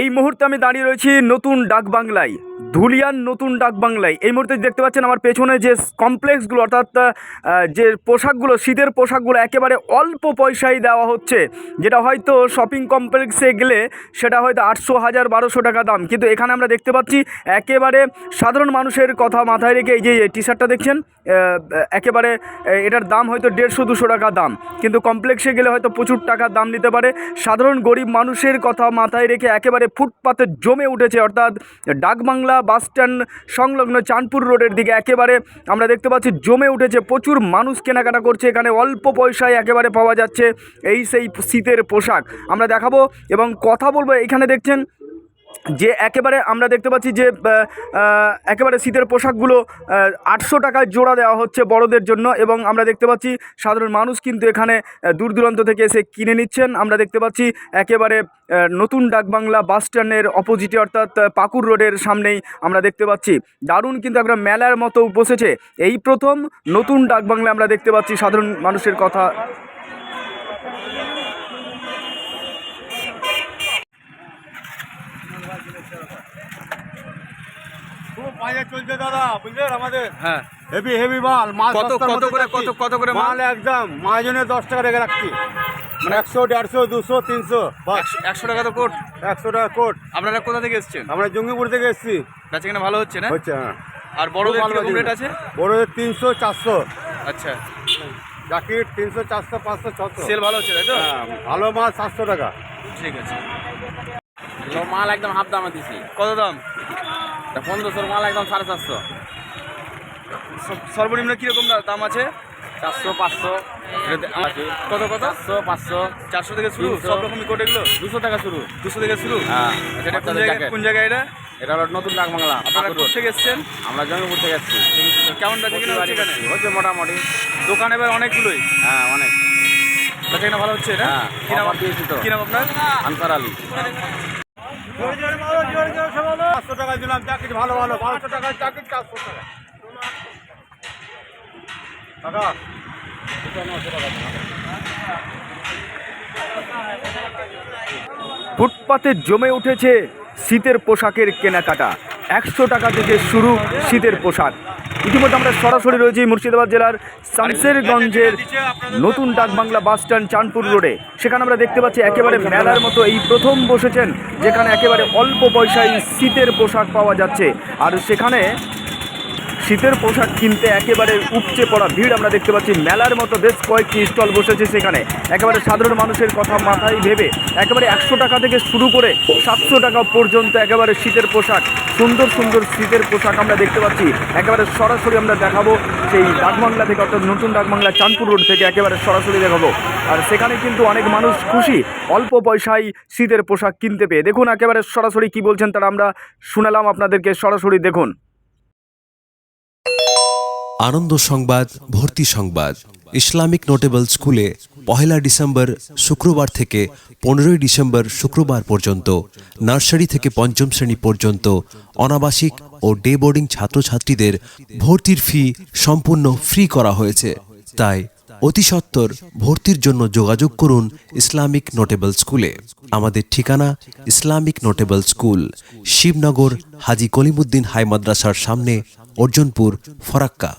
এই মুহূর্তে আমি দাঁড়িয়ে রয়েছি নতুন ডাক বাংলায় ধুলিয়ান নতুন ডাক বাংলায়। এই মুহূর্তে দেখতে পাচ্ছেন আমার পেছনে যে কমপ্লেক্সগুলো, অর্থাৎ যে পোশাকগুলো, শীতের পোশাকগুলো একেবারে অল্প পয়সায় দেওয়া হচ্ছে, যেটা হয়তো শপিং কমপ্লেক্সে গেলে সেটা হয়তো আটশো হাজার বারোশো টাকা দাম। কিন্তু এখানে আমরা দেখতে পাচ্ছি একেবারে সাধারণ মানুষের কথা মাথায় রেখে এই যে টি শার্টটা দেখছেন একেবারে এটার দাম হয়তো দেড়শো, দুশো টাকা দাম। কিন্তু কমপ্লেক্সে গেলে হয়তো প্রচুর টাকা দাম নিতে পারে। সাধারণ গরিব মানুষের কথা মাথায় রেখে একেবারে ফুটপাতে জমে উঠেছে, অর্থাৎ ডাকবাংলা বাসস্ট্যান্ড সংলগ্ন চাঁদপুর রোডের দিকে একেবারে আমরা দেখতে পাচ্ছি জমে উঠেছে, প্রচুর মানুষ কেনাকাটা করছে, এখানে অল্প পয়সায় একেবারে পাওয়া যাচ্ছে এই সেই শীতের পোশাক। আমরা দেখাবো এবং কথা বলব, এখানে দেখছেন যে একেবারে আমরা দেখতে পাচ্ছি যে একেবারে শীতের পোশাকগুলো আটশো টাকায় জোড়া দেওয়া হচ্ছে বড়দের জন্য এবং আমরা দেখতে পাচ্ছি সাধারণ মানুষ কিন্তু এখানে দূর দূরান্ত থেকে এসে কিনে নিচ্ছেন। আমরা দেখতে পাচ্ছি একেবারে নতুন ডাকবাংলা বাস স্ট্যান্ডের অপোজিটে অর্থাৎ পাকুর রোডের সামনেই আমরা দেখতে পাচ্ছি। দারুণ কিন্তু একটা মেলার মতো বসেছে। এই প্রথম নতুন ডাকবাংলা আমরা দেখতে পাচ্ছি সাধারণ মানুষের কথা চলছে দাদা বুঝলেন আমাদের? হ্যাঁ। হেভি হেভি মাল মাল কত- কত করে- কত- কত করে মাল? মাল একদম মাঝনে দশ টাকা রেখে রাখছি। মানে একশো দেড়শো দুশো তিনশো একশো টাকা তো কোট। একশো টাকা কোট। আপনারা কোথা থেকে এসছেন? আমরা জঙ্গিপুর থেকে এসেছি। বেচাকেনা ভালো হচ্ছে না? হচ্ছে হ্যাঁ। আর বড়দের ভালো কীরকম রেট আছে? বড়দের তিনশো চারশো। আচ্ছা। জ্যাকেট তিনশো চারশো পাঁচশো ছশো। সেল ভালো হচ্ছে তাই তো? হ্যাঁ, ভালো মাল সাতশো টাকা। ঠিক আছে। মাল একদম হাফ দামে দিছি। কত দাম? পনেরোশোর মাল একদম সাড়ে চারশো। সর্বনিম্ন কীরকম দাম আছে? চারশো পাঁচশো। কত কত? চারশো পাঁচশো। চারশো থেকে শুরু। সব রকমই কোট এগুলো? দুশো টাকা শুরু। দুশো থেকে শুরু? হ্যাঁ আচ্ছা, এটা কোন জায়গায় কোন জায়গায় এটা? এটা হলো নতুন ডাক বাংলা আপনারা কোথা থেকে এসছেন? আমরা জঙ্গিপুর থেকে এসেছি। কেমন বেচা কিনা হচ্ছে এখানে? হচ্ছে মোটামুটি। দোকান এবার অনেকগুলোই? হ্যাঁ অনেক। বেচা কিনা ভালো হচ্ছে না হ্যাঁ, কি নাম দিয়েছি তো। কি নাম আপনার? আনসার আলী। ফুটপাতে জমে উঠেছে শীতের পোশাকের কেনাকাটা। একশো টাকা থেকে শুরু শীতের পোশাক। ইতিমধ্যে আমরা সরাসরি রয়েছি মুর্শিদাবাদ জেলার শামসেরগঞ্জের নতুন ডাকবাংলা বাস স্ট্যান্ড চাঁদপুর রোডে। সেখানে আমরা দেখতে পাচ্ছি একেবারে মেলার মতো এই প্রথম বসেছেন, যেখানে একেবারে অল্প পয়সায় শীতের পোশাক পাওয়া যাচ্ছে। আর সেখানে শীতের পোশাক কিনতে একেবারে উপচে পড়া ভিড় আমরা দেখতে পাচ্ছি। মেলার মতো বেশ কয়েকটি স্টল বসেছে সেখানে। একেবারে সাধারণ মানুষের কথা মাথায় ভেবে একেবারে একশো টাকা থেকে শুরু করে সাতশো টাকা পর্যন্ত একেবারে শীতের পোশাক, সুন্দর সুন্দর শীতের পোশাক আমরা দেখতে পাচ্ছি। একেবারে সরাসরি আমরা দেখাবো সেই ডাকবাংলা থেকে অর্থাৎ নতুন ডাকবাংলা চাঁদপুর রোড থেকে একেবারে সরাসরি দেখাবো। আর সেখানে কিন্তু অনেক মানুষ খুশি অল্প পয়সায় শীতের পোশাক কিনতে পেয়ে। দেখুন একেবারে সরাসরি কি বলছেন তারা আমরা শুনালাম, আপনাদেরকে সরাসরি দেখুন। আনন্দ সংবাদ, ভর্তি সংবাদ। ইসলামিক নোটেবল স্কুলে পহেলা ডিসেম্বর শুক্রবার থেকে পনেরোই ডিসেম্বর শুক্রবার পর্যন্ত, নার্সারি থেকে পঞ্চম শ্রেণি পর্যন্ত, অনাবাসিক ও ডে বোর্ডিং ছাত্রছাত্রীদের ভর্তির ফি সম্পূর্ণ ফ্রি করা হয়েছে। তাই অতি সত্বর ভর্তির জন্য যোগাযোগ করুন ইসলামিক নোটেবল স্কুলে। আমাদের ঠিকানা Islamic notable school, Shibnagar, Haji Kalimuddin high মাদ্রাসার সামনে, অর্জনপুর, ফরাক্কা।